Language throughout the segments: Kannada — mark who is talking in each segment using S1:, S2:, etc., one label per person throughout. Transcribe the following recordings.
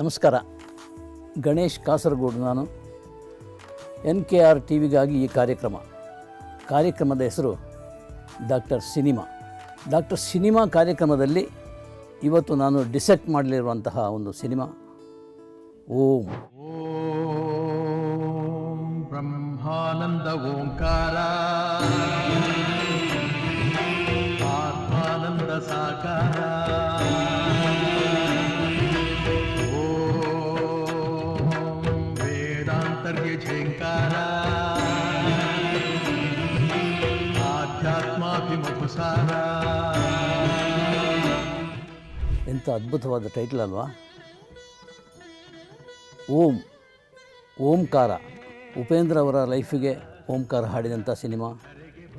S1: ನಮಸ್ಕಾರ. ಗಣೇಶ್ ಕಾಸರಗೋಡು ನಾನು. ಎನ್ ಕೆ ಆರ್ ಟಿ ವಿಗಾಗಿ ಈ ಕಾರ್ಯಕ್ರಮ. ಕಾರ್ಯಕ್ರಮದ ಹೆಸರು ಡಾಕ್ಟರ್ ಸಿನಿಮಾ. ಡಾಕ್ಟರ್ ಸಿನಿಮಾ ಕಾರ್ಯಕ್ರಮದಲ್ಲಿ ಇವತ್ತು ನಾನು ಡಿಸೆಕ್ಟ್ ಮಾಡಲಿರುವಂತಹ ಒಂದು ಸಿನಿಮಾ. ಓಂ.
S2: ಓಂ ಬ್ರಹ್ಮಾನಂದ ಓಂಕಾರ. ಸಂಸಾರ
S1: ಎಂಥ ಅದ್ಭುತವಾದ ಟೈಟ್ಲ್ ಅಲ್ವಾ? ಓಂ, ಓಂಕಾರ. ಉಪೇಂದ್ರ ಅವರ ಲೈಫಿಗೆ ಓಂಕಾರ ಹಾಡಿದಂಥ ಸಿನಿಮಾ.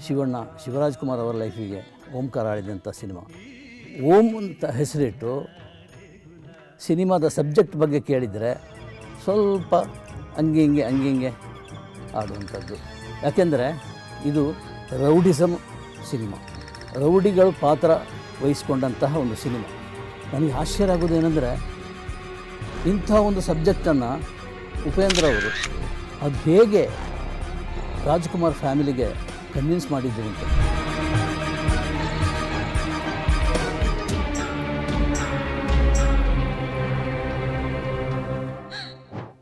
S1: ಶಿವಣ್ಣ, ಶಿವರಾಜ್ ಕುಮಾರ್ ಅವರ ಲೈಫಿಗೆ ಓಂಕಾರ ಹಾಡಿದಂಥ ಸಿನಿಮಾ. ಓಂ ಅಂತ ಹೆಸರಿಟ್ಟು ಸಿನಿಮಾದ ಸಬ್ಜೆಕ್ಟ್ ಬಗ್ಗೆ ಕೇಳಿದರೆ ಸ್ವಲ್ಪ ಹಂಗೆ ಹಿಂಗೆ ಹಂಗೆ ಹಿಂಗೆ ಆಡುವಂಥದ್ದು ಯಾಕೆಂದರೆ ಇದು ರೌಡಿಸಮ್ ಸಿನಿಮಾ. ರೌಡಿಗಳು ಪಾತ್ರ ವಹಿಸ್ಕೊಂಡಂತಹ ಒಂದು ಸಿನಿಮಾ. ನನಗೆ ಆಶ್ಚರ್ಯ ಆಗೋದು ಏನಂದರೆ, ಇಂಥ ಒಂದು ಸಬ್ಜೆಕ್ಟನ್ನು ಉಪೇಂದ್ರ ಅವರು ಅದು ಹೇಗೆ ರಾಜ್ಕುಮಾರ್ ಫ್ಯಾಮಿಲಿಗೆ ಕನ್ವಿನ್ಸ್ ಮಾಡಿದ್ರು ಅಂತ.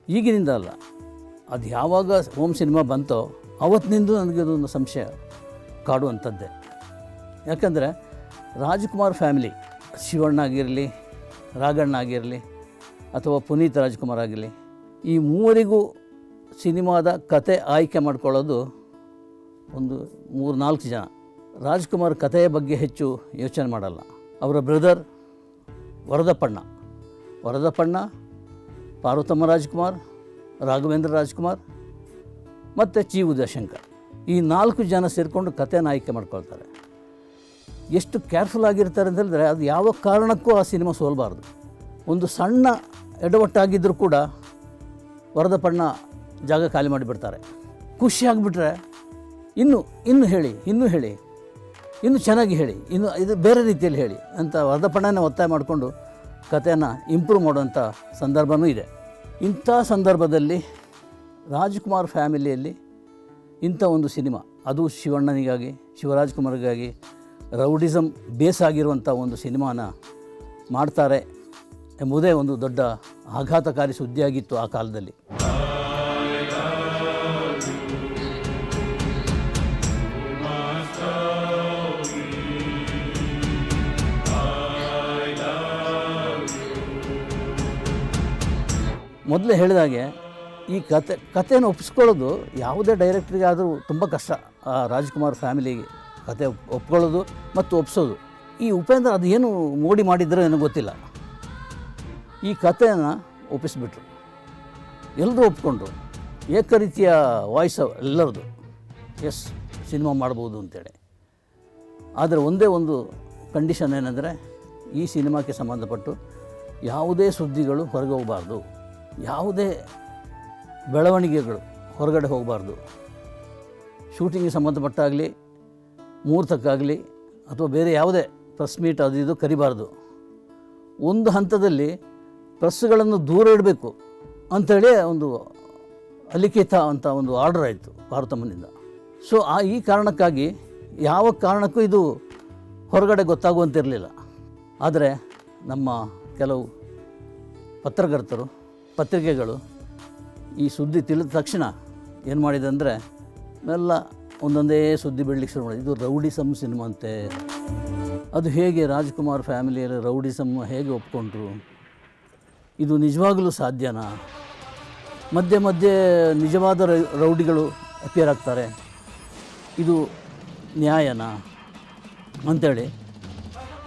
S1: ಈಗಿನಿಂದ ಅಲ್ಲ, ಅದು ಯಾವಾಗ ಹೋಮ್ ಸಿನಿಮಾ ಬಂತೋ, ಅವತ್ತಿನಿಂದ ನನಗೆ ಅದೊಂದು ಸಂಶಯ ಕಾಡುವಂಥದ್ದೇ. ಯಾಕಂದರೆ ರಾಜ್ಕುಮಾರ್ ಫ್ಯಾಮಿಲಿ, ಶಿವಣ್ಣ ಆಗಿರಲಿ, ರಾಘಣ್ಣ ಆಗಿರಲಿ, ಅಥವಾ ಪುನೀತ್ ರಾಜ್ಕುಮಾರ್ ಆಗಿರಲಿ, ಈ ಮೂವರಿಗೂ ಸಿನಿಮಾದ ಕತೆ ಆಯ್ಕೆ ಮಾಡ್ಕೊಳ್ಳೋದು ಒಂದು ಮೂರು ನಾಲ್ಕು ಜನ. ರಾಜ್ಕುಮಾರ್ ಕಥೆಯ ಬಗ್ಗೆ ಹೆಚ್ಚು ಯೋಚನೆ ಮಾಡಲ್ಲ. ಅವರ ಬ್ರದರ್ ವರದಪ್ಪಣ್ಣ. ವರದಪ್ಪಣ್ಣ, ಪಾರ್ವತಮ್ಮ ರಾಜ್ಕುಮಾರ್, ರಾಘವೇಂದ್ರ ರಾಜ್ಕುಮಾರ್, ಮತ್ತು ಚಿ ಉದಯಶಂಕರ್. ಈ ನಾಲ್ಕು ಜನ ಸೇರಿಕೊಂಡು ಕಥೆನ ಆಯ್ಕೆ ಮಾಡ್ಕೊಳ್ತಾರೆ. ಎಷ್ಟು ಕೇರ್ಫುಲ್ ಆಗಿರ್ತಾರೆ ಅಂತ ಹೇಳಿದ್ರೆ ಅದು ಯಾವ ಕಾರಣಕ್ಕೂ ಆ ಸಿನಿಮಾ ಸೋಲಬಾರ್ದು. ಒಂದು ಸಣ್ಣ ಎಡವಟ್ಟಾಗಿದ್ದರೂ ಕೂಡ ವರದಪ್ಪಣ್ಣ ಜಾಗ ಖಾಲಿ ಮಾಡಿಬಿಡ್ತಾರೆ. ಖುಷಿ ಆಗಿಬಿಟ್ರೆ ಇನ್ನು ಇನ್ನು ಹೇಳಿ, ಇನ್ನೂ ಹೇಳಿ, ಇನ್ನು ಚೆನ್ನಾಗಿ ಹೇಳಿ, ಇನ್ನು ಇದು ಬೇರೆ ರೀತಿಯಲ್ಲಿ ಹೇಳಿ ಅಂತ ವರದಪಣ್ಣನ ಒತ್ತಾಯ ಮಾಡಿಕೊಂಡು ಕಥೆಯನ್ನು ಇಂಪ್ರೂವ್ ಮಾಡುವಂಥ ಸಂದರ್ಭವೂ ಇದೆ. ಇಂಥ ಸಂದರ್ಭದಲ್ಲಿ ರಾಜ್ಕುಮಾರ್ ಫ್ಯಾಮಿಲಿಯಲ್ಲಿ ಇಂಥ ಒಂದು ಸಿನಿಮಾ, ಅದು ಶಿವಣ್ಣನಿಗಾಗಿ ಶಿವರಾಜ್ ಕುಮಾರ್ಗಾಗಿ ರೌಡಿಸಮ್ ಬೇಸ್ ಆಗಿರುವಂಥ ಒಂದು ಸಿನಿಮಾನ ಮಾಡ್ತಾರೆ ಎಂಬುದೇ ಒಂದು ದೊಡ್ಡ ಆಘಾತಕಾರಿ ಸುದ್ದಿಯಾಗಿತ್ತು ಆ ಕಾಲದಲ್ಲಿ. ಮೊದಲೇ ಹೇಳಿದಾಗೆ ಈ ಕತೆ ಕಥೆಯನ್ನು ಒಪ್ಪಿಸ್ಕೊಳ್ಳೋದು ಯಾವುದೇ ಡೈರೆಕ್ಟ್ರಿಗೆ ಆದರೂ ತುಂಬ ಕಷ್ಟ ಆ ರಾಜ್ಕುಮಾರ್ ಫ್ಯಾಮಿಲಿಗೆ ಕತೆ ಒಪ್ಕೊಳ್ಳೋದು ಮತ್ತು ಒಪ್ಸೋದು. ಈ ಉಪೇಂದ್ರ ಅದು ಏನು ಮೋಡಿ ಮಾಡಿದ್ರೋ ಏನೋ ಗೊತ್ತಿಲ್ಲ. ಈ ಕಥೆಯನ್ನು ಒಪ್ಪಿಸ್ಬಿಟ್ರು. ಎಲ್ಲರೂ ಒಪ್ಕೊಂಡ್ರು ಏಕರೀತಿಯ ವಾಯ್ಸ್ ಎಲ್ಲರದು. ಎಸ್, ಸಿನಿಮಾ ಮಾಡ್ಬೋದು ಅಂತೇಳಿ. ಆದರೆ ಒಂದೇ ಒಂದು ಕಂಡೀಷನ್ ಏನಂದರೆ ಈ ಸಿನಿಮಾಕ್ಕೆ ಸಂಬಂಧಪಟ್ಟು ಯಾವುದೇ ಸುದ್ದಿಗಳು ಹೊರಗೆ ಹೋಗಬಾರ್ದು. ಯಾವುದೇ ಬೆಳವಣಿಗೆಗಳು ಹೊರಗಡೆ ಹೋಗಬಾರ್ದು. ಶೂಟಿಂಗಿಗೆ ಸಂಬಂಧಪಟ್ಟಾಗಲಿ ಮುಹೂರ್ತಕ್ಕಾಗಲಿ ಅಥವಾ ಬೇರೆ ಯಾವುದೇ ಪ್ರೆಸ್ ಮೀಟ್ ಅದು ಇದು ಕರಿಬಾರ್ದು. ಒಂದು ಹಂತದಲ್ಲಿ ಪ್ರೆಸ್ಗಳನ್ನು ದೂರ ಇಡಬೇಕು ಅಂಥೇಳಿ ಒಂದು ಅಲಿಖಿತ ಅಂತ ಒಂದು ಆರ್ಡರ್ ಆಯಿತು ಭಾರತಮ್ಮನಿಂದ. ಸೊ ಆ ಈ ಕಾರಣಕ್ಕಾಗಿ ಯಾವ ಕಾರಣಕ್ಕೂ ಇದು ಹೊರಗಡೆ ಗೊತ್ತಾಗುವಂತಿರಲಿಲ್ಲ. ಆದರೆ ನಮ್ಮ ಕೆಲವು ಪತ್ರಕರ್ತರು, ಪತ್ರಿಕೆಗಳು ಈ ಸುದ್ದಿ ತಿಳಿದ ತಕ್ಷಣ ಏನು ಮಾಡಿದೆ ಅಂದರೆ ಎಲ್ಲ ಒಂದೊಂದೇ ಸುದ್ದಿ ಬಿಡಲಿಕ್ಕೆ ಶುರು ಮಾಡಿದೆ. ಇದು ರೌಡಿಸಮ್ ಸಿನಿಮಾ ಅಂತೆ. ಅದು ಹೇಗೆ ರಾಜ್ಕುಮಾರ್ ಫ್ಯಾಮಿಲಿಯಲ್ಲಿ ರೌಡಿಸಮ್ ಹೇಗೆ ಒಪ್ಕೊಂಡ್ರು? ಇದು ನಿಜವಾಗಲೂ ಸಾಧ್ಯನಾ? ಮಧ್ಯೆ ಮಧ್ಯೆ ನಿಜವಾದ ರೌಡಿಗಳು ಅಪಿಯರ್ ಆಗ್ತಾರೆ. ಇದು ನ್ಯಾಯನಾ? ಅಂಥೇಳಿ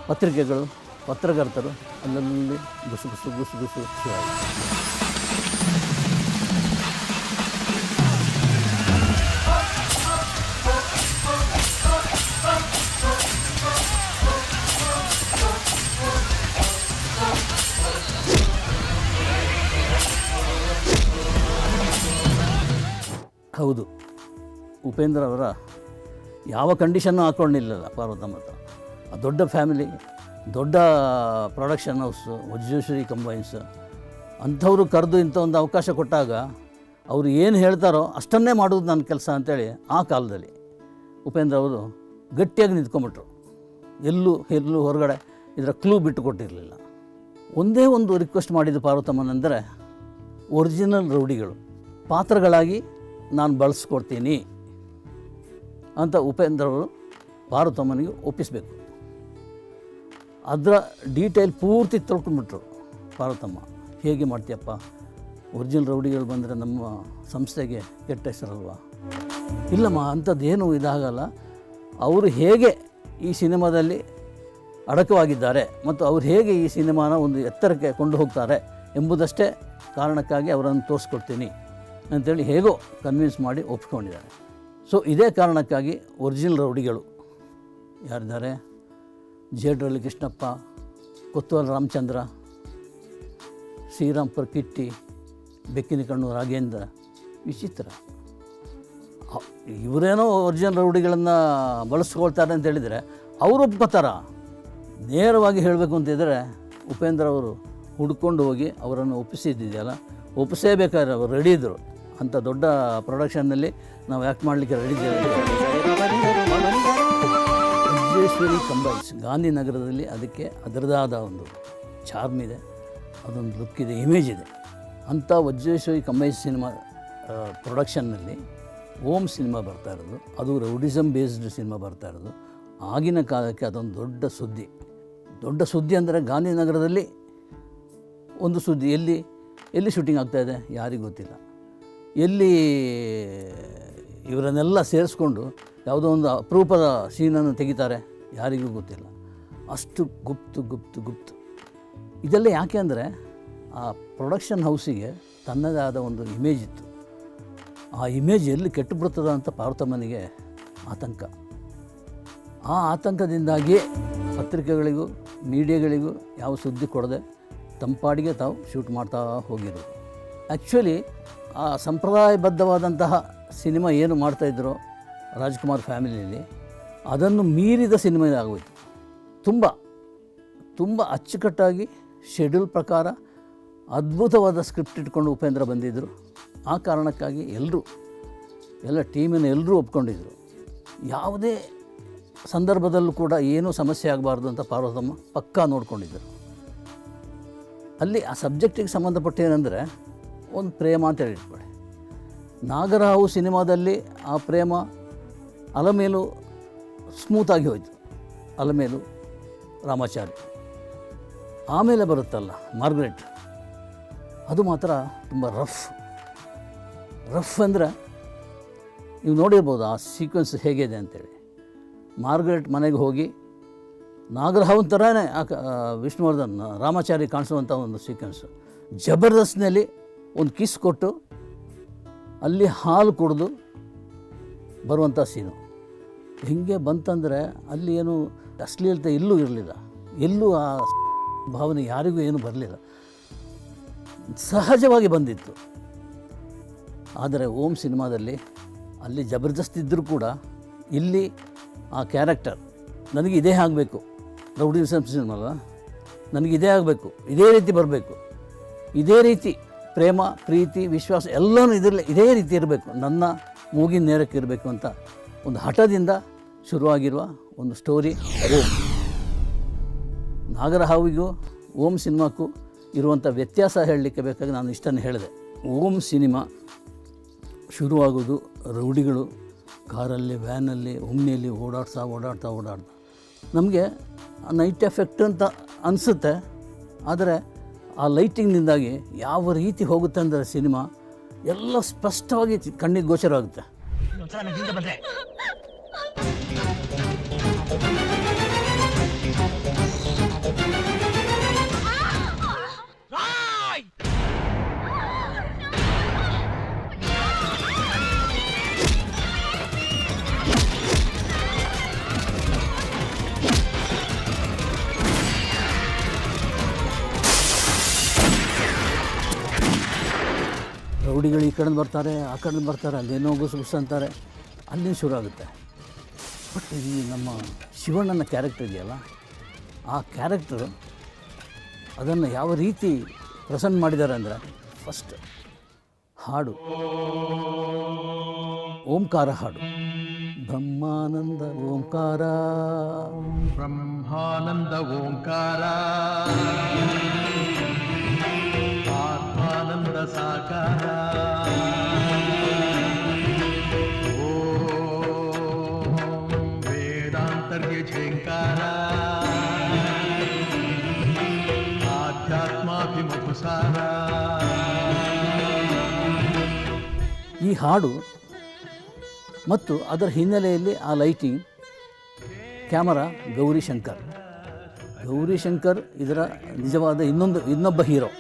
S1: ಪತ್ರಿಕೆಗಳು, ಪತ್ರಕರ್ತರು ಅಲ್ಲಲ್ಲಿ ಗುಸು ಗುಸು ಗುಸು ಗುಸು ಉಪೇಂದ್ರ ಅವರ ಯಾವ ಕಂಡೀಷನ್ನು ಹಾಕ್ಕೊಂಡಿಲ್ಲಲ್ಲ ಪಾರ್ವತಮ್ಮ ಹತ್ರ. ದೊಡ್ಡ ಫ್ಯಾಮಿಲಿ ದೊಡ್ಡ ಪ್ರೊಡಕ್ಷನ್ ಹೌಸು ವಜ್ರೇಶ್ವರಿ ಕಂಬೈನ್ಸ್ ಅಂಥವ್ರು ಕರೆದು ಇಂಥ ಒಂದು ಅವಕಾಶ ಕೊಟ್ಟಾಗ ಅವರು ಏನು ಹೇಳ್ತಾರೋ ಅಷ್ಟನ್ನೇ ಮಾಡೋದು ನನ್ನ ಕೆಲಸ ಅಂತೇಳಿ ಆ ಕಾಲದಲ್ಲಿ ಉಪೇಂದ್ರ ಅವರು ಗಟ್ಟಿಯಾಗಿ ನಿಂತ್ಕೊಂಬಿಟ್ರು ಎಲ್ಲೂ ಎಲ್ಲೂ ಹೊರಗಡೆ ಇದರ ಕ್ಲೂ ಬಿಟ್ಟು ಕೊಟ್ಟಿರಲಿಲ್ಲ ಒಂದೇ ಒಂದು ರಿಕ್ವೆಸ್ಟ್ ಮಾಡಿದ್ದು ಪಾರ್ವತಮ್ಮನೆಂದರೆ ಒರಿಜಿನಲ್ ರೌಡಿಗಳು, ಪಾತ್ರಗಳಾಗಿ ನಾನು ಬಳಸ್ಕೊಡ್ತೀನಿ. ಅಂತ ಉಪೇಂದ್ರ ಅವರು ಪಾರ್ವತಮ್ಮನಿಗೆ ಒಪ್ಪಿಸಬೇಕು. ಅದರ ಡೀಟೇಲ್ ಪೂರ್ತಿ ತಿಳ್ಕೊಂಡ್ಬಿಟ್ರು ಪಾರ್ವತಮ್ಮ ಹೇಗೆ ಮಾಡ್ತೀಯಪ್ಪ? ಒರಿಜಿನಲ್ ರೌಡಿಗಳು ಬಂದರೆ ನಮ್ಮ ಸಂಸ್ಥೆಗೆ ಕೆಟ್ಟ ಹೆಸರಲ್ವಾ? ಇಲ್ಲಮ್ಮ, ಅಂಥದ್ದೇನು ಇದಾಗಲ್ಲ. ಅವರು ಹೇಗೆ ಈ ಸಿನಿಮಾದಲ್ಲಿ ಅಡಕವಾಗಿದ್ದಾರೆ ಮತ್ತು ಅವ್ರು ಹೇಗೆ ಈ ಸಿನಿಮಾನ ಒಂದು ಎತ್ತರಕ್ಕೆ ಕೊಂಡು ಹೋಗ್ತಾರೆ ಎಂಬುದಷ್ಟೇ ಕಾರಣಕ್ಕಾಗಿ ಅವರನ್ನು ತೋರಿಸ್ಕೊಡ್ತೀನಿ ಅಂತೇಳಿ ಹೇಗೋ ಕನ್ವಿನ್ಸ್ ಮಾಡಿ ಒಪ್ಕೊಂಡಿದ್ದಾರೆ ಸೊ ಇದೇ ಕಾರಣಕ್ಕಾಗಿ ಒರಿಜಿನಲ್ ರೌಡಿಗಳು ಯಾರಿದ್ದಾರೆ? ಜೇಡ್ರಳ್ಳಿ ಕೃಷ್ಣಪ್ಪ ಕೊತ್ತೂರು ರಾಮಚಂದ್ರ, ಶ್ರೀರಾಮ್ಪುರ ಕಿಟ್ಟಿ, ಬೆಕ್ಕಿನ ಕಣ್ಣು ರಾಘೇಂದ್ರ ವಿಚಿತ್ರ. ಇವರೇನೋ ಒರಿಜಿನಲ್ ರೌಡಿಗಳನ್ನು ಬಳಸ್ಕೊಳ್ತಾರೆ ಅಂತ ಹೇಳಿದರೆ ಅವರು ಒಪ್ಕೋತಾರ ನೇರವಾಗಿ ಹೇಳಬೇಕು ಅಂತಿದ್ದರೆ ಉಪೇಂದ್ರ ಅವರು ಹುಡ್ಕೊಂಡು ಹೋಗಿ ಅವರನ್ನು ಒಪ್ಪಿಸಿದ್ದಿದೆಯಲ್ಲ? ಒಪ್ಪಿಸೇಬೇಕಾದ್ರೆ ಅವರು ರೆಡಿ ಇದ್ದರು ಅಂಥ ದೊಡ್ಡ ಪ್ರೊಡಕ್ಷನ್ನಲ್ಲಿ ನಾವು ಆ್ಯಕ್ಟ್ ಮಾಡಲಿಕ್ಕೆ ರೆಡಿ ಇದ್ದೇವೆ. ವಿಜಯೇಶ್ವರಿ ಕಂಬೈನ್ಸ್ ಗಾಂಧಿನಗರದಲ್ಲಿ ಅದಕ್ಕೆ ಅದರದಾದ ಒಂದು ಚಾರ್ಮ್ ಇದೆ. ಅದೊಂದು ಲುಕ್ ಇದೆ ಇಮೇಜ್ ಇದೆ. ಅಂಥ ವಜ್ರೇಶ್ವರಿ ಕಂಬೈಸ್ ಸಿನಿಮಾ ಪ್ರೊಡಕ್ಷನ್ನಲ್ಲಿ ಓಮ್ ಸಿನಿಮಾ ಬರ್ತಾ ಇರೋದು. ಅದು ರೌಡಿಸಮ್ ಬೇಸ್ಡ್ ಸಿನಿಮಾ ಬರ್ತಾ ಇರೋದು. ಆಗಿನ ಕಾಲಕ್ಕೆ ಅದೊಂದು ದೊಡ್ಡ ಸುದ್ದಿ. ದೊಡ್ಡ ಸುದ್ದಿ ಅಂದರೆ ಗಾಂಧಿನಗರದಲ್ಲಿ ಒಂದು ಸುದ್ದಿ. ಎಲ್ಲಿ ಎಲ್ಲಿ ಶೂಟಿಂಗ್ ಆಗ್ತಾಯಿದೆ ಯಾರಿಗೂ ಗೊತ್ತಿಲ್ಲ. ಎಲ್ಲಿ ಇವರನ್ನೆಲ್ಲ ಸೇರಿಸ್ಕೊಂಡು ಯಾವುದೋ ಒಂದು ಅಪರೂಪದ ಸೀನನ್ನು ತೆಗಿತಾರೆ ಯಾರಿಗೂ ಗೊತ್ತಿಲ್ಲ. ಅಷ್ಟು ಗುಪ್ತು ಗುಪ್ತು ಗುಪ್ತು. ಇದೆಲ್ಲ ಯಾಕೆ ಅಂದರೆ ಆ ಪ್ರೊಡಕ್ಷನ್ ಹೌಸಿಗೆ ತನ್ನದೇ ಆದ ಒಂದು ಇಮೇಜ್ ಇತ್ತು. ಆ ಇಮೇಜ್ ಎಲ್ಲಿ ಕೆಟ್ಟು ಬಿಡ್ತದ ಅಂತ ಪಾರ್ಥಮ್ಮನಿಗೆ ಆತಂಕ. ಆ ಆತಂಕದಿಂದಾಗಿ ಪತ್ರಿಕೆಗಳಿಗೂ ಮೀಡಿಯಾಗಳಿಗೂ ಯಾವ ಸುದ್ದಿ ಕೊಡದೆ ತಂಪಾಡಿಗೆ ತಾವು ಶೂಟ್ ಮಾಡ್ತಾ ಹೋಗಿರೋದು ಆ್ಯಕ್ಚುಲಿ ಆ ಸಂಪ್ರದಾಯಬದ್ಧವಾದಂತಹ ಸಿನಿಮಾ ಏನು ಮಾಡ್ತಾಯಿದ್ರು ರಾಜ್ಕುಮಾರ್ ಫ್ಯಾಮಿಲಿಯಲ್ಲಿ, ಅದನ್ನು ಮೀರಿದ ಸಿನಿಮಾ ಆಗೋಯ್ತು. ತುಂಬ ತುಂಬ ಅಚ್ಚುಕಟ್ಟಾಗಿ ಶೆಡ್ಯೂಲ್ ಪ್ರಕಾರ ಅದ್ಭುತವಾದ ಸ್ಕ್ರಿಪ್ಟ್ ಇಟ್ಕೊಂಡು ಉಪೇಂದ್ರ ಬಂದಿದ್ದರು ಆ ಕಾರಣಕ್ಕಾಗಿ ಎಲ್ಲರೂ ಎಲ್ಲ ಟೀಮಿನ ಎಲ್ಲರೂ ಒಪ್ಕೊಂಡಿದ್ದರು ಯಾವುದೇ ಸಂದರ್ಭದಲ್ಲೂ ಕೂಡ ಏನೂ ಸಮಸ್ಯೆ ಆಗಬಾರ್ದು ಅಂತ ಪಾರ್ವತಮ್ಮ ಪಕ್ಕಾ ನೋಡ್ಕೊಂಡಿದ್ದರು ಅಲ್ಲಿ ಆ ಸಬ್ಜೆಕ್ಟಿಗೆ ಸಂಬಂಧಪಟ್ಟ ಏನಂದರೆ ಒಂದು ಪ್ರೇಮ ಅಂತ ಹೇಳಿ ಇಟ್ಕೊಳ್ಳಿ ನಾಗರಹಾವು ಸಿನಿಮಾದಲ್ಲಿ ಆ ಪ್ರೇಮ ಅಲಮೇಲು ಸ್ಮೂತಾಗಿ ಹೋಯಿತು. ಅಲಮೇಲು ರಾಮಾಚಾರಿ. ಆಮೇಲೆ ಬರುತ್ತಲ್ಲ ಮಾರ್ಗ್ರೆಟ್. ಅದು ಮಾತ್ರ ತುಂಬ ರಫ್ ರಫ್ ಅಂದರೆ ನೀವು ನೋಡಿರ್ಬೋದು ಆ ಸೀಕ್ವೆನ್ಸ್ ಹೇಗಿದೆ ಅಂತೇಳಿ. ಮಾರ್ಗ್ರೆಟ್ ಮನೆಗೆ ಹೋಗಿ ನಾಗರಹಾವನ್ ಥರನೇ ವಿಷ್ಣುವರ್ಧನ್, ರಾಮಾಚಾರಿ ಕಾಣಿಸುವಂಥ ಒಂದು ಸೀಕ್ವೆನ್ಸು ಜಬರ್ದಸ್ತ್ನಲ್ಲಿ ಒಂದು ಕಿಸ್ ಕೊಟ್ಟು ಅಲ್ಲಿ ಹಾಲು ಕುಡಿದು ಬರುವಂಥ ಸೀನು. ಹಿಂಗೆ ಬಂತಂದರೆ ಅಲ್ಲಿ ಏನು ಅಶ್ಲೀಲತೆ ಎಲ್ಲೂ ಇರಲಿಲ್ಲ. ಎಲ್ಲೂ ಆ ಭಾವನೆ ಯಾರಿಗೂ ಏನು ಬರಲಿಲ್ಲ. ಸಹಜವಾಗಿ ಬಂದಿತ್ತು. ಆದರೆ ಓಂ ಸಿನಿಮಾದಲ್ಲಿ ಅಲ್ಲಿ ಜಬರ್ದಸ್ತ್ ಇದ್ದರೂ ಕೂಡ ಇಲ್ಲಿ ಆ ಕ್ಯಾರೆಕ್ಟರ್ ನನಗೆ ಇದೇ ಆಗಬೇಕು. ರೌಡಿ ಸಿನಿಮಾ ಅಲ್ಲ ನನಗೆ ಇದೇ ಆಗಬೇಕು. ಇದೇ ರೀತಿ ಬರಬೇಕು. ಇದೇ ರೀತಿ ಪ್ರೇಮ, ಪ್ರೀತಿ, ವಿಶ್ವಾಸ ಎಲ್ಲನೂ ಇದರಲ್ಲಿ ಇದೇ ರೀತಿ ಇರಬೇಕು. ನನ್ನ ಮೂಗಿನ ನೇರಕ್ಕೆ ಇರಬೇಕು ಅಂತ ಒಂದು ಹಠದಿಂದ ಶುರುವಾಗಿರುವ ಒಂದು ಸ್ಟೋರಿ ಓಂ. ನಾಗರಹಾವಿಗೂ ಓಂ ಸಿನಿಮಾಕ್ಕೂ ಇರುವಂಥ ವ್ಯತ್ಯಾಸ ಹೇಳಲಿಕ್ಕೆ ಬೇಕಾಗಿ ನಾನು ಇಷ್ಟನ್ನು ಹೇಳಿದೆ. ಓಂ ಸಿನಿಮಾ ಶುರುವಾಗೋದು ರೌಡಿಗಳು ಕಾರಲ್ಲಿ, ವ್ಯಾನಲ್ಲಿ, ಒಮ್ಮೆಯಲ್ಲಿ ಓಡಾಡ್ತಾ ಓಡಾಡ್ತಾ ಓಡಾಡ್ತಾ. ನಮಗೆ ನೈಟ್ ಎಫೆಕ್ಟ್ ಅಂತ ಅನಿಸುತ್ತೆ, ಆದರೆ ಆ ಲೈಟಿಂಗ್ನಿಂದಾಗಿ ಯಾವ ರೀತಿ ಹೋಗುತ್ತೆ ಅಂದರೆ ಸಿನಿಮಾ ಎಲ್ಲ ಸ್ಪಷ್ಟವಾಗಿ ಕಣ್ಣಿಗೆ ಗೋಚರ ಗೋಚರವಾಗುತ್ತೆ. ರೌಡಿಗಳು ಈ ಕಡೆಯಿಂದ ಬರ್ತಾರೆ, ಆ ಕಡೆಯಿಂದ ಬರ್ತಾರೆ ಅಲ್ಲೇನೋ ಗುಸು ಅಂತಾರೆ, ಅಲ್ಲೇ ಶುರು ಆಗುತ್ತೆ. ಬಟ್ ಈ ನಮ್ಮ ಶಿವಣ್ಣನ ಕ್ಯಾರೆಕ್ಟರ್ ಇದೆಯಲ್ಲ, ಆ ಕ್ಯಾರೆಕ್ಟರ್ ಅದನ್ನು ಯಾವ ರೀತಿ ಪ್ರೆಸೆಂಟ್ ಮಾಡಿದ್ದಾರೆ ಅಂದರೆ ಫಸ್ಟ್ ಹಾಡು. ಓಂಕಾರ ಹಾಡು. ಬ್ರಹ್ಮಾನಂದ ಓಂಕಾರ.
S2: ಬ್ರಹ್ಮಾನಂದ ಓಂಕಾರ. ಸಾಕಾರ. ಓಂ ವೇದಾಂತರ್ಯ ಝೇಂಕಾರ.
S1: ಈ ಹಾಡು ಮತ್ತು ಅದರ ಹಿನ್ನೆಲೆಯಲ್ಲಿ ಆ ಲೈಟಿಂಗ್ ಕ್ಯಾಮರಾ ಗೌರಿ ಶಂಕರ್ ಗೌರಿ ಶಂಕರ್ ಇದರ ನಿಜವಾದ ಇನ್ನೊಂದು ಇನ್ನೊಬ್ಬ ಹೀರೋ.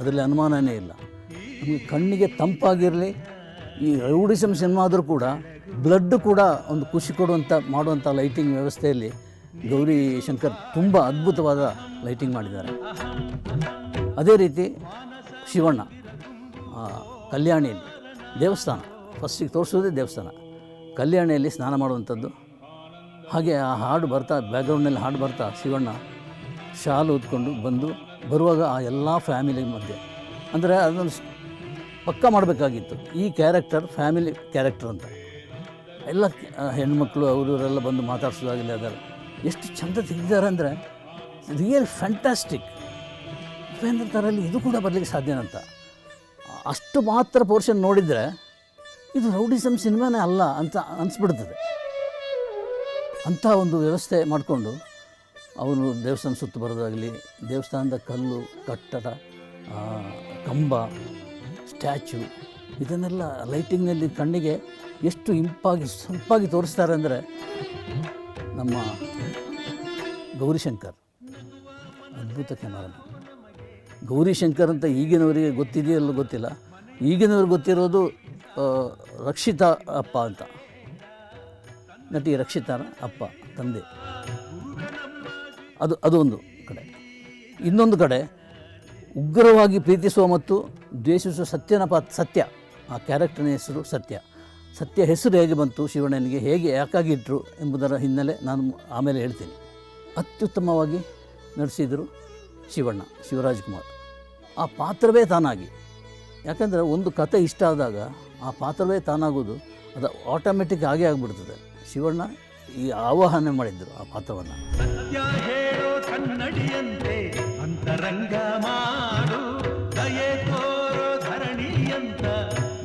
S1: ಅದರಲ್ಲಿ ಅನುಮಾನವೇ ಇಲ್ಲ. ನಮಗೆ ಕಣ್ಣಿಗೆ ತಂಪಾಗಿರಲಿ, ಈ ರೌಡಿಸಮ್ ಸಿನಿಮಾ ಆದರೂ ಕೂಡ ಬ್ಲಡ್ ಕೂಡ ಒಂದು ಖುಷಿ ಕೊಡುವಂಥ ಮಾಡುವಂಥ ಲೈಟಿಂಗ್ ವ್ಯವಸ್ಥೆಯಲ್ಲಿ ಗೌರಿ ಶಂಕರ್ ತುಂಬ ಅದ್ಭುತವಾದ ಲೈಟಿಂಗ್ ಮಾಡಿದ್ದಾರೆ. ಅದೇ ರೀತಿ ಶಿವಣ್ಣ ಕಲ್ಯಾಣಿಯಲ್ಲಿ ದೇವಸ್ಥಾನ ಫಸ್ಟಿಗೆ ತೋರಿಸೋದೇ ದೇವಸ್ಥಾನ. ಕಲ್ಯಾಣಿಯಲ್ಲಿ ಸ್ನಾನ ಮಾಡುವಂಥದ್ದು. ಹಾಗೆ ಆ ಹಾಡು ಬರ್ತಾ ಬ್ಯಾಕ್ಗ್ರೌಂಡ್ನಲ್ಲಿ ಹಾಡು ಬರ್ತಾ ಶಿವಣ್ಣ ಶಾಲು ಹೊತ್ಕೊಂಡು ಬಂದು ಬರುವಾಗ ಆ ಎಲ್ಲ ಫ್ಯಾಮಿಲಿ ಮಧ್ಯೆ. ಅಂದರೆ ಅದೊಂದು ಪಕ್ಕ ಮಾಡಬೇಕಾಗಿತ್ತು. ಈ ಕ್ಯಾರೆಕ್ಟರ್ ಫ್ಯಾಮಿಲಿ ಕ್ಯಾರೆಕ್ಟರ್ ಅಂತ. ಎಲ್ಲ ಹೆಣ್ಮಕ್ಳು ಅವರು ಇವರೆಲ್ಲ ಬಂದು ಮಾತಾಡ್ಸೋದಾಗಲಿ ಅದರ. ಎಷ್ಟು ಚಂದ ತೆಗೆದಿದ್ದಾರೆ ಅಂದರೆ ರಿಯಲ್ ಫ್ಯಾಂಟಾಸ್ಟಿಕ್ ಉಪೇಂದ್ರ ಥರಲ್ಲಿ ಇದು ಕೂಡ ಬರಲಿಕ್ಕೆ ಸಾಧ್ಯನಂತ. ಅಷ್ಟು ಮಾತ್ರ ಪೋರ್ಷನ್ ನೋಡಿದರೆ, ಇದು ರೌಡಿಸಮ್ ಸಿನಿಮಾನೇ ಅಲ್ಲ ಅಂತ ಅನಿಸ್ಬಿಡ್ತದೆ. ಅಂಥ ಒಂದು ವ್ಯವಸ್ಥೆ ಮಾಡಿಕೊಂಡು, ಅವನು ದೇವಸ್ಥಾನ ಸುತ್ತು ಬರೋದಾಗಲಿ, ದೇವಸ್ಥಾನದ ಕಲ್ಲು, ಕಟ್ಟಡ ಕಂಬ ಸ್ಟ್ಯಾಚು ಇದನ್ನೆಲ್ಲ ಲೈಟಿಂಗ್ನಲ್ಲಿ ಕಣ್ಣಿಗೆ ಎಷ್ಟು ಇಂಪಾಗಿ, ಸೊಂಪಾಗಿ ತೋರಿಸ್ತಾರೆ ಅಂದರೆ ನಮ್ಮ ಗೌರಿಶಂಕರ್. ಅದ್ಭುತ ಕ್ಯಾಮರಾ ಗೌರಿಶಂಕರ್ ಅಂತ ಈಗಿನವರಿಗೆ ಗೊತ್ತಿದೆಯಲ್ಲ ಗೊತ್ತಿಲ್ಲ. ಈಗಿನವ್ರಿಗೆ ಗೊತ್ತಿರೋದು ರಕ್ಷಿತಾ ಅಪ್ಪ ಅಂತ. ನಟಿ ರಕ್ಷಿತಾನ ಅಪ್ಪ, ತಂದೆ. ಅದು ಅದು ಒಂದು ಕಡೆ. ಇನ್ನೊಂದು ಕಡೆ ಉಗ್ರವಾಗಿ ಪ್ರೀತಿಸುವ ಮತ್ತು ದ್ವೇಷಿಸುವ ಸತ್ಯನ ಪಾತ್ರ ಸತ್ಯ. ಆ ಕ್ಯಾರೆಕ್ಟರ್ನ ಹೆಸರು ಸತ್ಯ. ಸತ್ಯ ಹೆಸರು ಹೇಗೆ ಬಂತು ಶಿವಣ್ಣನಿಗೆ, ಹೇಗೆ ಯಾಕಾಗಿ ಇಟ್ಟರು ಎಂಬುದರ ಹಿನ್ನೆಲೆ ನಾನು ಆಮೇಲೆ ಹೇಳ್ತೀನಿ. ಅತ್ಯುತ್ತಮವಾಗಿ ನಡೆಸಿದರು ಶಿವಣ್ಣ ಶಿವರಾಜ್ಕುಮಾರ್ ಆ ಪಾತ್ರವೇ ತಾನಾಗಿ. ಯಾಕಂದರೆ ಒಂದು ಕತೆ ಇಷ್ಟ ಆದಾಗ ಆ ಪಾತ್ರವೇ ತಾನಾಗೋದು ಅದು ಆಟೋಮೆಟಿಕ್ ಆಗೇ ಆಗಿಬಿಡ್ತದೆ. ಶಿವಣ್ಣ ಈ ಆವಾಹನೆ ಮಾಡಿದ್ದರು ಆ ಪಾತ್ರವನ್ನು.
S2: ಅಂತರಂಗ ಮಾಡು, ದಯೆ ತೋರೋ ಧರಣಿಯಂತ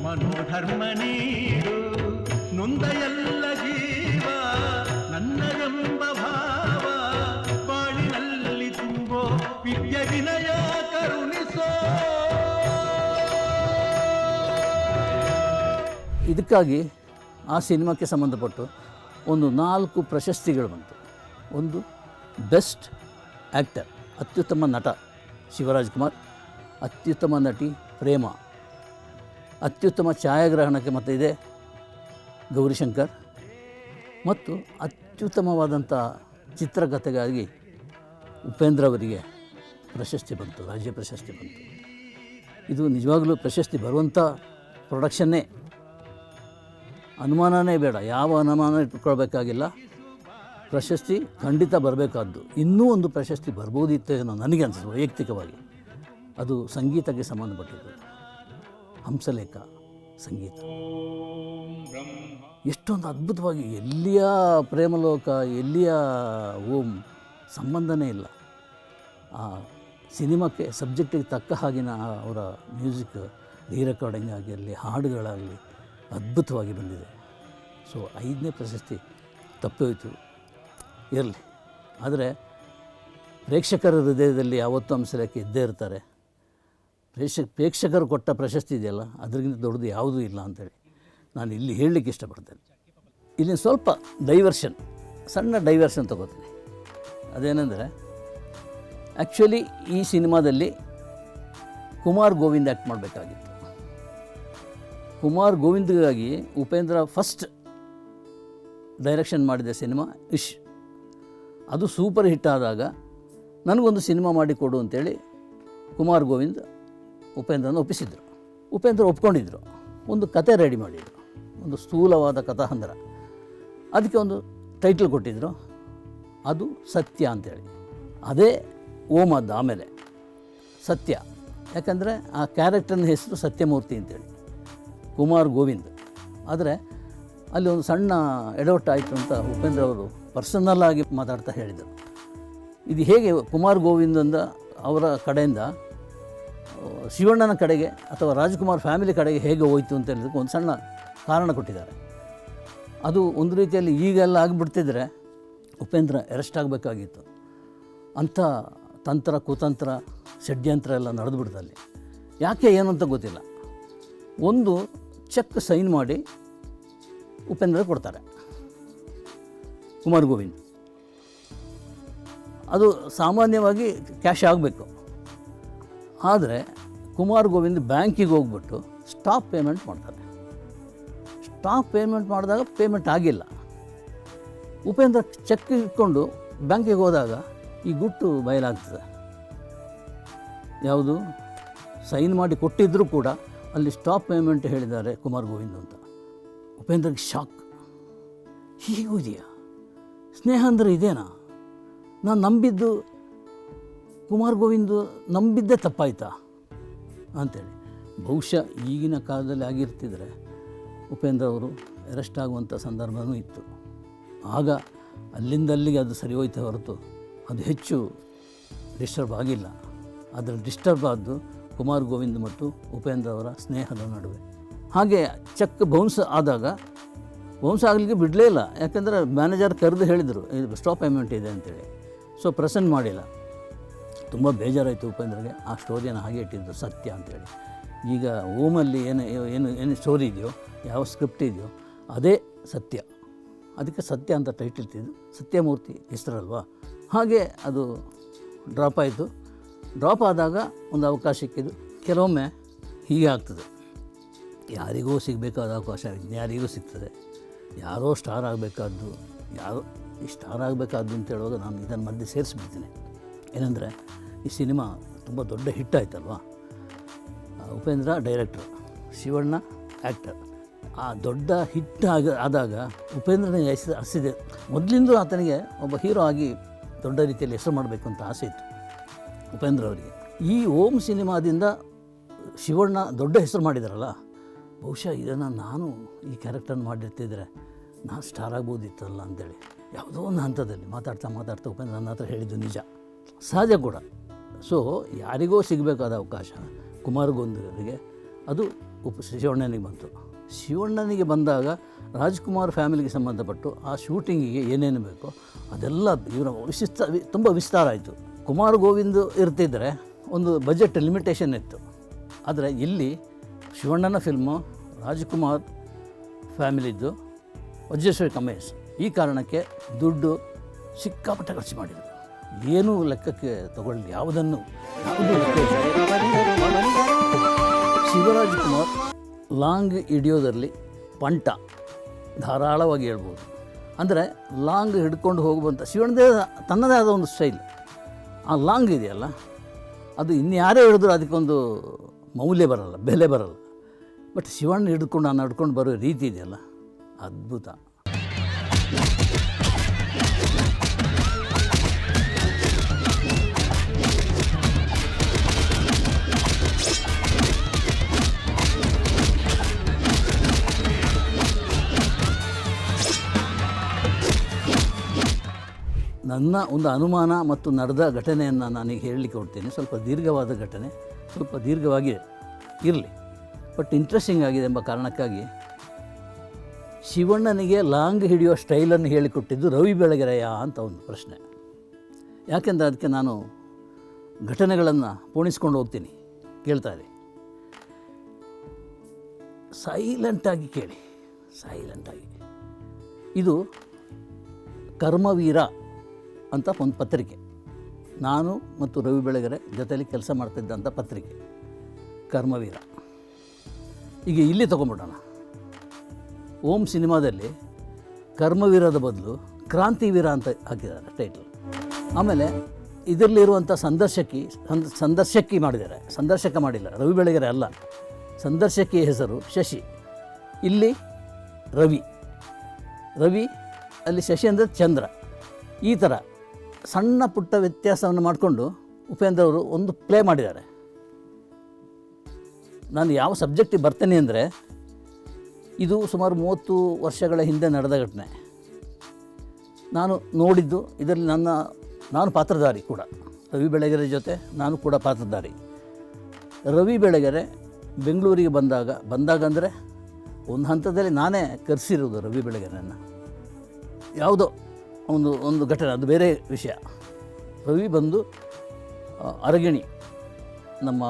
S2: ಮನೋಧರ್ಮ ನೀಡು. ನೊಂದ ಎಲ್ಲ ಜೀವ ನನ್ನದೆಂಬ ಭಾವ, ಬಾಳಿನಲ್ಲಿ ತುಂಬೋ ವಿದ್ಯ ವಿನಯ ಕರುಣಿಸೋ.
S1: ಇದಕ್ಕಾಗಿ ಆ ಸಿನಿಮಾಕ್ಕೆ ಸಂಬಂಧಪಟ್ಟು ಒಂದು ನಾಲ್ಕು ಪ್ರಶಸ್ತಿಗಳು ಬಂತು. ಒಂದು ಬೆಸ್ಟ್ ಆ್ಯಕ್ಟರ್ ಅತ್ಯುತ್ತಮ ನಟ ಶಿವರಾಜ್ ಕುಮಾರ್, ಅತ್ಯುತ್ತಮ ನಟಿ ಪ್ರೇಮ, ಅತ್ಯುತ್ತಮ ಛಾಯಾಗ್ರಹಣಕ್ಕೆ ಮತ್ತೆ ಇದೆ ಗೌರಿಶಂಕರ್ ಮತ್ತು ಅತ್ಯುತ್ತಮವಾದಂಥ ಚಿತ್ರಕಥೆಗಾಗಿ ಉಪೇಂದ್ರ ಅವರಿಗೆ ಪ್ರಶಸ್ತಿ ಬಂತು, ರಾಜ್ಯ ಪ್ರಶಸ್ತಿ ಬಂತು. ಇದು ನಿಜವಾಗಲೂ ಪ್ರಶಸ್ತಿ ಬರುವಂಥ ಪ್ರೊಡಕ್ಷನ್ನೇ. ಅನುಮಾನನೇ ಬೇಡ, ಯಾವ ಅನುಮಾನ ಇಟ್ಕೊಳ್ಬೇಕಾಗಿಲ್ಲ. ಪ್ರಶಸ್ತಿ ಖಂಡಿತ ಬರಬೇಕಾದ್ದು. ಇನ್ನೂ ಒಂದು ಪ್ರಶಸ್ತಿ ಬರ್ಬೋದಿತ್ತು ಅನ್ನೋ ನನಗೆ ಅನಿಸ್ತು ವೈಯಕ್ತಿಕವಾಗಿ. ಅದು ಸಂಗೀತಕ್ಕೆ ಸಂಬಂಧಪಟ್ಟಿದ್ದು. ಹಂಸಲೇಖ ಸಂಗೀತ. ಎಷ್ಟೊಂದು ಅದ್ಭುತವಾಗಿ ಎಲ್ಲಿಯ ಪ್ರೇಮಲೋಕ, ಎಲ್ಲಿಯ ಓಂ ಸಂಬಂಧನೇ ಇಲ್ಲ. ಆ ಸಿನಿಮಾಕ್ಕೆ ಸಬ್ಜೆಕ್ಟಿಗೆ ತಕ್ಕ ಹಾಗಿನ ಅವರ ಮ್ಯೂಸಿಕ್ ರೀ ರೆಕಾರ್ಡಿಂಗ್ ಆಗಿರಲಿ, ಹಾಡುಗಳಾಗಲಿ ಅದ್ಭುತವಾಗಿ ಬಂದಿದೆ. ಸೊ, ಐದನೇ ಪ್ರಶಸ್ತಿ ತಪ್ಪೋಯಿತು. ಇರಲಿ. ಆದರೆ ಪ್ರೇಕ್ಷಕರ ಹೃದಯದಲ್ಲಿ ಯಾವತ್ತೂ ಅಂಶಕ್ಕೆ ಇದ್ದೇ ಇರ್ತಾರೆ. ಪ್ರೇಕ್ಷಕ, ಪ್ರೇಕ್ಷಕರು ಕೊಟ್ಟ ಪ್ರಶಸ್ತಿ ಇದೆಯಲ್ಲ, ಅದರಿಗಿಂತ ದೊಡ್ಡದು ಯಾವುದೂ ಇಲ್ಲ ಅಂತೇಳಿ ನಾನು ಇಲ್ಲಿ ಹೇಳಲಿಕ್ಕೆ ಇಷ್ಟಪಡ್ತೇನೆ. ಇಲ್ಲಿ ಸ್ವಲ್ಪ ಡೈವರ್ಷನ್ ಸಣ್ಣ ಡೈವರ್ಷನ್ ತಗೋತೀನಿ. ಅದೇನೆಂದರೆ ಆ್ಯಕ್ಚುಲಿ ಈ ಸಿನಿಮಾದಲ್ಲಿ ಕುಮಾರ್ ಗೋವಿಂದ್ ಆ್ಯಕ್ಟ್ ಮಾಡಬೇಕಾಗಿತ್ತು. ಕುಮಾರ್ ಗೋವಿಂದ್ಗಾಗಿ ಉಪೇಂದ್ರ ಫಸ್ಟ್ ಡೈರೆಕ್ಷನ್ ಮಾಡಿದ ಸಿನಿಮಾ ಇಶ್. ಅದು ಸೂಪರ್ ಹಿಟ್ ಆದಾಗ ನನಗೊಂದು ಸಿನಿಮಾ ಮಾಡಿ ಕೊಡು ಅಂತೇಳಿ ಕುಮಾರ್ ಗೋವಿಂದ್ ಉಪೇಂದ್ರನ ಒಪ್ಪಿಸಿದರು. ಉಪೇಂದ್ರ ಒಪ್ಕೊಂಡಿದ್ರು. ಒಂದು ಕತೆ ರೆಡಿ ಮಾಡಿದರು. ಒಂದು ಸ್ಥೂಲವಾದ ಕಥಾಹಂದರ ಅದಕ್ಕೆ ಒಂದು ಟೈಟಲ್ ಕೊಟ್ಟಿದ್ದರು ಅದು ಸತ್ಯ ಅಂತೇಳಿ. ಅದೇ ಓಮ್ ಅದ್ದು ಆಮೇಲೆ. ಸತ್ಯ. ಯಾಕಂದರೆ ಆ ಕ್ಯಾರೆಕ್ಟರ್ನ ಹೆಸರು ಸತ್ಯಮೂರ್ತಿ ಅಂತೇಳಿ. ಕುಮಾರ್ ಗೋವಿಂದ್. ಆದರೆ ಅಲ್ಲಿ ಒಂದು ಸಣ್ಣ ಎಡವಟ್ಟಾಯಿತು ಅಂತ ಉಪೇಂದ್ರ ಅವರು ಪರ್ಸನಲ್ ಆಗಿ ಮಾತಾಡ್ತಾ ಹೇಳಿದರು. ಇದು ಹೇಗೆ ಕುಮಾರ್ ಗೋವಿಂದಂದ ಅವರ ಕಡೆಯಿಂದ ಶಿವಣ್ಣನ ಕಡೆಗೆ ಅಥವಾ ರಾಜ್ಕುಮಾರ್ ಫ್ಯಾಮಿಲಿ ಕಡೆಗೆ ಹೇಗೆ ಹೋಯಿತು ಅಂತ ಹೇಳಿದಕ್ಕೆ ಒಂದು ಸಣ್ಣ ಕಾರಣ ಕೊಟ್ಟಿದ್ದಾರೆ. ಅದು ಒಂದು ರೀತಿಯಲ್ಲಿ ಈಗೆಲ್ಲ ಆಗಿಬಿಡ್ತಿದ್ರೆ ಉಪೇಂದ್ರ ಅರೆಸ್ಟ್ ಆಗಬೇಕಾಗಿತ್ತು. ಅಂಥ ತಂತ್ರ, ಕುತಂತ್ರ, ಷಡ್ಯಂತ್ರ ಎಲ್ಲ ನಡೆದುಬಿಡ್ತು ಅಲ್ಲಿ. ಯಾಕೆ ಏನು ಅಂತ ಗೊತ್ತಿಲ್ಲ. ಒಂದು ಚೆಕ್ ಸೈನ್ ಮಾಡಿ ಉಪೇಂದ್ರ ಕೊಡ್ತಾರೆ. ಕುಮಾರ್ ಗೋವಿಂದ್. ಅದು ಸಾಮಾನ್ಯವಾಗಿ ಕ್ಯಾಶ್ ಆಗಬೇಕು. ಆದರೆ ಕುಮಾರ್ ಗೋವಿಂದ್ ಬ್ಯಾಂಕಿಗೆ ಹೋಗ್ಬಿಟ್ಟು ಸ್ಟಾಪ್ ಪೇಮೆಂಟ್ ಮಾಡ್ತಾರೆ. ಸ್ಟಾಪ್ ಪೇಮೆಂಟ್ ಮಾಡಿದಾಗ ಪೇಮೆಂಟ್ ಆಗಿಲ್ಲ. ಉಪೇಂದ್ರ ಚೆಕ್ ಇಟ್ಕೊಂಡು ಬ್ಯಾಂಕಿಗೆ ಹೋದಾಗ ಈ ಗುಟ್ಟು ಬಯಲಾಗ್ತದೆ. ಯಾವುದು? ಸೈನ್ ಮಾಡಿ ಕೊಟ್ಟಿದ್ದರೂ ಕೂಡ ಅಲ್ಲಿ ಸ್ಟಾಪ್ ಪೇಮೆಂಟ್ ಹೇಳಿದ್ದಾರೆ ಕುಮಾರ್ ಗೋವಿಂದ್ ಅಂತ. ಉಪೇಂದ್ರಗೆ ಶಾಕ್ ಹೀಗೂ ಇದೆಯಾ? ಸ್ನೇಹ ಅಂದರೆ ಇದೇನಾ? ನಾನು ನಂಬಿದ್ದು ಕುಮಾರ್ ಗೋವಿಂದ ನಂಬಿದ್ದೇ ತಪ್ಪಾಯ್ತಾ? ಅಂಥೇಳಿ ಬಹುಶಃ ಈಗಿನ ಕಾಲದಲ್ಲಿ ಆಗಿರ್ತಿದ್ರೆ ಉಪೇಂದ್ರ ಅವರು ಅರೆಸ್ಟ್ ಆಗುವಂಥ ಸಂದರ್ಭವೂ ಇತ್ತು. ಆಗ ಅಲ್ಲಿಂದ ಅಲ್ಲಿಗೆ ಅದು ಸರಿ ಹೋಯ್ತೆ ಹೊರತು ಅದು ಹೆಚ್ಚು ಡಿಸ್ಟರ್ಬ್ ಆಗಿಲ್ಲ. ಅದರಲ್ಲಿ ಡಿಸ್ಟರ್ಬ್ ಆದ್ದು ಕುಮಾರ್ ಗೋವಿಂದ್ ಮತ್ತು ಉಪೇಂದ್ರ ಅವರ ಸ್ನೇಹದ ನಡುವೆ. ಹಾಗೆ ಚೆಕ್ ಬೌನ್ಸ್ ಆದಾಗ ಬೌನ್ಸ್ ಆಗಲಿಕ್ಕೆ ಬಿಡಲೇ ಇಲ್ಲ. ಯಾಕಂದರೆ ಮ್ಯಾನೇಜರ್ ಕರೆದು ಹೇಳಿದರು ಇದು ಸ್ಟಾಪ್ ಪೇಮೆಂಟ್ ಇದೆ ಅಂತೇಳಿ. ಸೊ ಪ್ರೆಸೆಂಟ್ ಮಾಡಿಲ್ಲ. ತುಂಬ ಬೇಜಾರಾಯಿತು ಉಪೇಂದ್ರಗೆ. ಆ ಸ್ಟೋರಿಯನ್ನು ಹಾಗೆ ಇಟ್ಟಿದ್ದು ಸತ್ಯ ಅಂತೇಳಿ. ಈಗ ಓಮಲ್ಲಿ ಏನು ಏನು ಏನು ಸ್ಟೋರಿ ಇದೆಯೋ, ಯಾವ ಸ್ಕ್ರಿಪ್ಟ್ ಇದೆಯೋ, ಅದೇ ಸತ್ಯ. ಅದಕ್ಕೆ ಸತ್ಯ ಅಂತ ಟೈಟಲ್ ಇಟ್ಟಿದ್ದು ಸತ್ಯಮೂರ್ತಿ ಹೆಸರಲ್ವಾ? ಹಾಗೆ ಅದು ಡ್ರಾಪ್ ಆಯಿತು. ಡ್ರಾಪ್ ಆದಾಗ ಒಂದು ಅವಕಾಶ ಸಿಕ್ಕಿದ್ದು, ಕೆಲವೊಮ್ಮೆ ಹೀಗೆ ಆಗ್ತದೆ. ಯಾರಿಗೂ ಸಿಗಬೇಕಾದ ಅವಕಾಶ ಯಾರಿಗೂ ಸಿಗ್ತದೆ. ಯಾರೋ ಸ್ಟಾರ್ ಆಗಬೇಕಾದ್ದು, ಯಾರೋ ಈ ಸ್ಟಾರ್ ಆಗಬೇಕಾದ್ದು ಅಂತ ಹೇಳುವಾಗ ನಾನು ಇದನ್ನು ಮಧ್ಯೆ ಸೇರಿಸ್ಬಿಡ್ತೀನಿ. ಏನಂದರೆ, ಈ ಸಿನಿಮಾ ತುಂಬ ದೊಡ್ಡ ಹಿಟ್ ಆಯ್ತಲ್ವಾ? ಉಪೇಂದ್ರ ಡೈರೆಕ್ಟ್ರು, ಶಿವಣ್ಣ ಆ್ಯಕ್ಟರ್ ಆ ದೊಡ್ಡ ಹಿಟ್ ಆಗ, ಆದಾಗ ಉಪೇಂದ್ರನಿಗೆ ಹೆಸರು ಹಸಿದೆ ಮೊದಲಿಂದಲೂ ಆತನಿಗೆ ಒಬ್ಬ ಹೀರೋ ಆಗಿ ದೊಡ್ಡ ರೀತಿಯಲ್ಲಿ ಹೆಸರು ಮಾಡಬೇಕು ಅಂತ ಆಸೆ ಇತ್ತು ಉಪೇಂದ್ರ ಅವರಿಗೆ. ಈ ಓಂ ಸಿನಿಮಾದಿಂದ ಶಿವಣ್ಣ ದೊಡ್ಡ ಹೆಸರು ಮಾಡಿದಾರಲ್ಲ ಬಹುಶಃ ಇದನ್ನು ನಾನು ಈ ಕ್ಯಾರೆಕ್ಟರ್ನ ಮಾಡಿರ್ತಿದ್ರೆ ನಾನು ಸ್ಟಾರ್ ಆಗ್ಬೋದಿತ್ತಲ್ಲ ಅಂತೇಳಿ. ಯಾವುದೋ ಒಂದು ಹಂತದಲ್ಲಿ ಮಾತಾಡ್ತಾ ಮಾತಾಡ್ತಾ ಉಪೇಂದ್ರ ನನ್ನ ಹತ್ರ ಹೇಳಿದ್ದು ನಿಜ. ಸಹಜ ಕೂಡ. ಸೊ ಯಾರಿಗೋ ಸಿಗಬೇಕಾದ ಅವಕಾಶ ಕುಮಾರ್ಗೊಂದರಿಗೆ. ಅದು ಉಪ, ಶಿವಣ್ಣನಿಗೆ ಬಂತು. ಶಿವಣ್ಣನಿಗೆ ಬಂದಾಗ ರಾಜ್ಕುಮಾರ್ ಫ್ಯಾಮಿಲಿಗೆ ಸಂಬಂಧಪಟ್ಟು ಆ ಶೂಟಿಂಗಿಗೆ ಏನೇನು ಬೇಕೋ ಅದೆಲ್ಲ ಇವರ ವಿಶಿಷ್ಟ ತುಂಬ ವಿಸ್ತಾರ ಆಯಿತು. ಕುಮಾರ್ ಗೋವಿಂದ್ ಇರ್ತಿದ್ರೆ ಒಂದು ಬಜೆಟ್ ಲಿಮಿಟೇಷನ್ ಇತ್ತು. ಆದರೆ ಇಲ್ಲಿ ಶಿವಣ್ಣನ ಫಿಲ್ಮು ರಾಜ್ಕುಮಾರ್ ಫ್ಯಾಮಿಲಿದ್ದು, ವಜ್ರೇಶ್ವರಿ ಕಮೇಶ್ ಈ ಕಾರಣಕ್ಕೆ ದುಡ್ಡು ಸಿಕ್ಕಾಪಟ್ಟೆ ಖರ್ಚು ಮಾಡಿದರು. ಏನೂ ಲೆಕ್ಕಕ್ಕೆ ತಗೊಳ್ಳಿ, ಯಾವುದನ್ನು? ಯಾವುದೂ ಶಿವರಾಜ್ ಕುಮಾರ್ ಲಾಂಗ್ ಹಿಡಿಯೋದರಲ್ಲಿ ಪಂಟ, ಧಾರಾಳವಾಗಿ ಹೇಳ್ಬೋದು. ಅಂದರೆ ಲಾಂಗ್ ಹಿಡ್ಕೊಂಡು ಹೋಗುವಂಥ ಶಿವಣ್ಣದೇ ತನ್ನದೇ ಆದ ಒಂದು ಸ್ಟೈಲ್. ಆ ಲಾಂಗ್ ಇದೆಯಲ್ಲ, ಅದು ಇನ್ಯಾರೇ ಹಿಡಿದ್ರು ಅದಕ್ಕೊಂದು ಮೌಲ್ಯ ಬರಲ್ಲ, ಬೆಲೆ ಬರಲ್ಲ. ಬಟ್ ಶಿವಣ್ಣ ಹಿಡ್ಕೊಂಡು ನಾನು ನಡ್ಕೊಂಡು ಬರೋ ರೀತಿ ಇದೆಯಲ್ಲ, ಅದ್ಭುತ. ನನ್ನ ಒಂದು ಅನುಮಾನ ಮತ್ತು ನಡೆದ ಘಟನೆಯನ್ನು ನಾನು ಹೇಳಲಿಕ್ಕೆ ಹೊಡ್ತೇನೆ ಸ್ವಲ್ಪ ದೀರ್ಘವಾದ ಘಟನೆ, ಸ್ವಲ್ಪ ದೀರ್ಘವಾಗಿ ಇರಲಿ. ಬಟ್ ಇಂಟ್ರೆಸ್ಟಿಂಗ್ ಆಗಿದೆ ಎಂಬ ಕಾರಣಕ್ಕಾಗಿ ಶಿವಣ್ಣನಿಗೆ ಲಾಂಗ್ ಹಿಡಿಯೋ ಸ್ಟೈಲನ್ನು ಹೇಳಿಕೊಟ್ಟಿದ್ದು ರವಿ ಬೆಳಗೆರೆಯ ಅಂತ ಒಂದು ಪ್ರಶ್ನೆ. ಯಾಕೆಂದರೆ ಅದಕ್ಕೆ ನಾನು ಘಟನೆಗಳನ್ನು ಪೋಣಿಸ್ಕೊಂಡು ಹೋಗ್ತೀನಿ, ಕೇಳ್ತಾ ಇರಿ. ಸೈಲೆಂಟಾಗಿ ಕೇಳಿ ಸೈಲೆಂಟಾಗಿ ಇದು ಕರ್ಮವೀರ ಅಂತ ಒಂದು ಪತ್ರಿಕೆ. ನಾನು ಮತ್ತು ರವಿ ಬೆಳಗೆರೆ ಜೊತೆಯಲ್ಲಿ ಕೆಲಸ ಮಾಡ್ತಿದ್ದಂಥ ಪತ್ರಿಕೆ, ಕರ್ಮವೀರ. ಈಗ ಇಲ್ಲಿ ತೊಗೊಂಬಿಡೋಣ ಓಂ ಸಿನಿಮಾದಲ್ಲಿ ಕರ್ಮವೀರದ ಬದಲು ಕ್ರಾಂತಿವೀರ ಅಂತ ಹಾಕಿದ್ದಾರೆ ಟೈಟಲ್ ಆಮೇಲೆ ಇದರಲ್ಲಿರುವಂಥ ಸಂದರ್ಶಕಿ ಸಂದ ಸಂದರ್ಶಕಿ ಮಾಡಿದ್ದಾರೆ. ಸಂದರ್ಶಕ ಮಾಡಿಲ್ಲ, ರವಿ ಬೆಳಗೆರೆ ಅಲ್ಲ. ಸಂದರ್ಶಕಿಯ ಹೆಸರು ಶಶಿ. ಇಲ್ಲಿ ರವಿ. ರವಿ, ಅಲ್ಲಿ ಶಶಿ ಅಂದರೆ ಚಂದ್ರ. ಈ ಥರ ಸಣ್ಣ ಪುಟ್ಟ ವ್ಯತ್ಯಾಸವನ್ನು ಮಾಡಿಕೊಂಡು ಉಪೇಂದ್ರ ಅವರು ಒಂದು ಪ್ಲೇ ಮಾಡಿದ್ದಾರೆ. ನಾನು ಯಾವ ಸಬ್ಜೆಕ್ಟಿಗೆ ಬರ್ತೇನೆ ಅಂದರೆ ಇದು ಸುಮಾರು ಮೂವತ್ತು ವರ್ಷಗಳ ಹಿಂದೆ ನಡೆದ ಘಟನೆ. ನಾನು ನೋಡಿದ್ದು ಇದರಲ್ಲಿ ನನ್ನ, ನಾನು ಪಾತ್ರಧಾರಿ ಕೂಡ. ರವಿ ಬೆಳಗೆರೆ ಜೊತೆ ನಾನು ಕೂಡ ಪಾತ್ರಧಾರಿ. ರವಿ ಬೆಳಗೆರೆ ಬೆಂಗಳೂರಿಗೆ ಬಂದಾಗ ಬಂದಾಗ ಅಂದರೆ ಒಂದು ಹಂತದಲ್ಲಿ ನಾನೇ ಕರೆಸಿರೋದು ರವಿ ಬೆಳಗೆರೆಯನ್ನು. ಯಾವುದೋ ಒಂದು ಒಂದು ಘಟನೆ, ಅದು ಬೇರೆ ವಿಷಯ. ರವಿ ಬಂದು ಅರಗಿಣಿ ನಮ್ಮ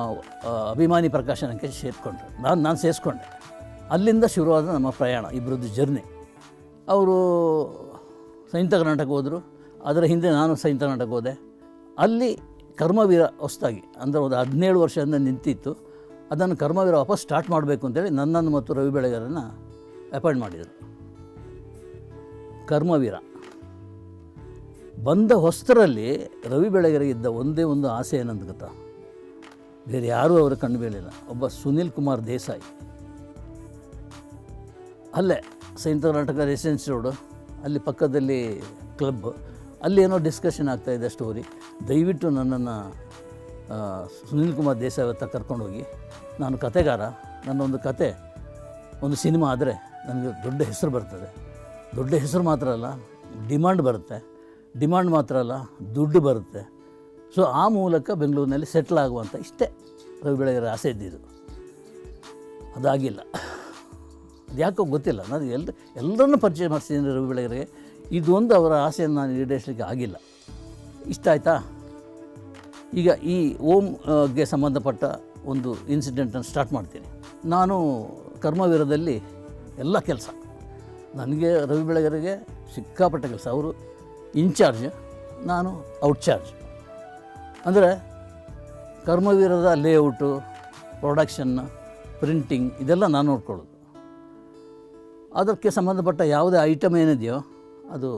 S1: ಅಭಿಮಾನಿ ಪ್ರಕಾಶನಕ್ಕೆ ಸೇರಿಕೊಂಡ್ರು. ನಾನು ನಾನು ಸೇರಿಸ್ಕೊಂಡೆ. ಅಲ್ಲಿಂದ ಶುರುವಾದ ನಮ್ಮ ಪ್ರಯಾಣ ಇಬ್ಬರದ್ದು ಜರ್ನಿ. ಅವರು ಸಂಯುಕ್ತ ಕರ್ನಾಟಕ ಹೋದರು. ಅದರ ಹಿಂದೆ ನಾನು ಸಂಯುಕ್ತ ಕರ್ನಾಟಕ ಹೋದೆ. ಅಲ್ಲಿ ಕರ್ಮವೀರ ಹೊಸದಾಗಿ ಅಂದರೆ ಒಂದು ಹದಿನೇಳು ವರ್ಷದಿಂದ ನಿಂತಿತ್ತು. ಅದನ್ನು ಕರ್ಮವೀರ ವಾಪಸ್ ಸ್ಟಾರ್ಟ್ ಮಾಡಬೇಕು ಅಂತೇಳಿ ನನ್ನನ್ನು ಮತ್ತು ರವಿ ಬೆಳೆಗಾರನ್ನು ಅಪಾಯಿಂಟ್ ಮಾಡಿದರು. ಕರ್ಮವೀರ. ಬಂದ ಹೊಸ್ತರಲ್ಲಿ ರವಿ ಬೆಳೆಗರಿಗಿದ್ದ ಒಂದೇ ಒಂದು ಆಸೆ ಏನಂತ ಗೊತ್ತಾ? ಬೇರೆ ಯಾರೂ ಅವರ ಕಣ್ಣು ಬೀಳಿಲ್ಲ ಒಬ್ಬ ಸುನಿಲ್ ಕುಮಾರ್ ದೇಸಾಯಿ. ಅಲ್ಲೇ ಸೈಂಟ್ ಕರ್ನಾಟಕ ರೆಸಿಡೆನ್ಸಿ ರೋಡು, ಅಲ್ಲಿ ಪಕ್ಕದಲ್ಲಿ ಕ್ಲಬ್, ಅಲ್ಲಿ ಏನೋ ಡಿಸ್ಕಷನ್ ಆಗ್ತಾಯಿದೆ ಸ್ಟೋರಿ. ದಯವಿಟ್ಟು ನನ್ನನ್ನು ಸುನಿಲ್ ಕುಮಾರ್ ದೇಸಾಯಿ ಹತ್ರ ಕರ್ಕೊಂಡೋಗಿ, ನಾನು ಕತೆಗಾರ ನನ್ನ ಒಂದು ಕತೆ, ಒಂದು ಸಿನಿಮಾ ಆದರೆ ನನಗೆ ದೊಡ್ಡ ಹೆಸರು ಬರ್ತದೆ. ದೊಡ್ಡ ಹೆಸರು ಮಾತ್ರ ಅಲ್ಲ, ಡಿಮಾಂಡ್ ಬರುತ್ತೆ. ಡಿಮಾಂಡ್ ಮಾತ್ರ ಅಲ್ಲ, ದುಡ್ಡು ಬರುತ್ತೆ. ಸೊ ಆ ಮೂಲಕ ಬೆಂಗಳೂರಿನಲ್ಲಿ ಸೆಟ್ಲ್ ಆಗುವಂಥ ಇಷ್ಟೇ ರವಿ ಬೆಳಗೆರೆ ಆಸೆ ಇದ್ದಿದ್ದು. ಅದಾಗಿಲ್ಲ. ಅದು ಯಾಕೋ ಗೊತ್ತಿಲ್ಲ. ನಾನು ಎಲ್ಲ ಎಲ್ಲರನ್ನೂ ಪರಿಚಯ ಮಾಡಿಸಿದ್ದೀನಿ ರವಿ ಬೆಳಗೆರೆಗೆ ಇದೊಂದು ಅವರ ಆಸೆಯನ್ನು ನಾನು ಈಡೇರಿಸಲಿಕ್ಕೆ ಆಗಿಲ್ಲ. ಇಷ್ಟ ಆಯಿತಾ? ಈಗ ಈ ಓಮ್ಗೆ ಸಂಬಂಧಪಟ್ಟ ಒಂದು ಇನ್ಸಿಡೆಂಟನ್ನು ಸ್ಟಾರ್ಟ್ ಮಾಡ್ತೀನಿ. ನಾನು ಕರ್ಮವೀರದಲ್ಲಿ ಎಲ್ಲ ಕೆಲಸ. ನನಗೆ ರವಿ ಬೆಳಗೆರೆಗೆ ಸಿಕ್ಕಾಪಟ್ಟ ಕೆಲಸ. ಅವರು ಇನ್ಚಾರ್ಜ್ ನಾನು ಔಟ್ಚಾರ್ಜ್ ಅಂದರೆ ಕರ್ಮವೀರದ ಲೇಔಟು ಪ್ರೊಡಕ್ಷನ್ ಪ್ರಿಂಟಿಂಗ್ ಇದೆಲ್ಲ ನಾನು ನೋಡ್ಕೊಳ್ಳೋದು. ಅದಕ್ಕೆ ಸಂಬಂಧಪಟ್ಟ ಯಾವುದೇ ಐಟಮ್ ಏನಿದೆಯೋ ಅದು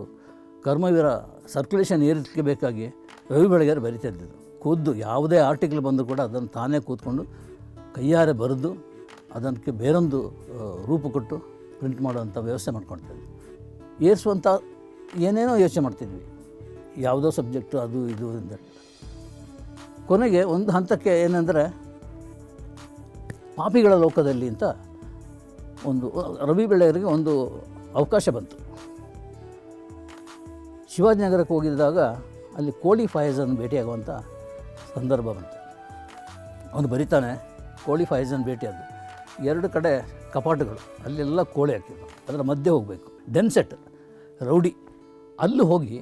S1: ಕರ್ಮವೀರ ಸರ್ಕ್ಯುಲೇಷನ್ ಏರಿಸಲಿಕ್ಕೆ ಬೇಕಾಗಿ ರವಿ ಬೆಳಗೆರೆ ಬರಿತಾ ಇದ್ದಿದ್ದು. ಖುದ್ದು ಯಾವುದೇ ಆರ್ಟಿಕಲ್ ಬಂದರೂ ಕೂಡ ಅದನ್ನು ತಾನೇ ಕೂತ್ಕೊಂಡು ಕೈಯಾರೆ ಬರೆದು ಅದಕ್ಕೆ ಬೇರೊಂದು ರೂಪ ಕೊಟ್ಟು ಪ್ರಿಂಟ್ ಮಾಡುವಂಥ ವ್ಯವಸ್ಥೆ ಮಾಡ್ಕೊಳ್ತಿದ್ವಿ ಏರಿಸುವಂಥ ಏನೇನೋ ಯೋಚನೆ ಮಾಡ್ತಿದ್ವಿ. ಯಾವುದೋ ಸಬ್ಜೆಕ್ಟು ಅದು ಇದು ಅಂತ. ಕೊನೆಗೆ ಒಂದು ಹಂತಕ್ಕೆ ಏನಂದರೆ ಪಾಪಿಗಳ ಲೋಕದಲ್ಲಿ ಅಂತ ಒಂದು, ರವಿ ಬೆಳೆಯರಿಗೆ ಒಂದು ಅವಕಾಶ ಬಂತು. ಶಿವಾಜಿನಗರಕ್ಕೆ ಹೋಗಿದ್ದಾಗ ಅಲ್ಲಿ ಕೋಳಿ ಫಾಯಜನ್ನು ಭೇಟಿಯಾಗುವಂಥ ಸಂದರ್ಭ ಬಂತು. ಅವನು ಬರಿತಾನೆ, ಕೋಳಿ ಫಾಯಜನ್ ಭೇಟಿಯಾದ್ದು ಎರಡು ಕಡೆ ಕಪಾಟುಗಳು, ಅಲ್ಲೆಲ್ಲ ಕೋಳಿ ಹಾಕಿದ್ರು. ಅದರ ಮಧ್ಯೆ ಹೋಗಬೇಕು. ಡೆನ್ಸೆಟ್ ರೌಡಿ. ಅಲ್ಲಿ ಹೋಗಿ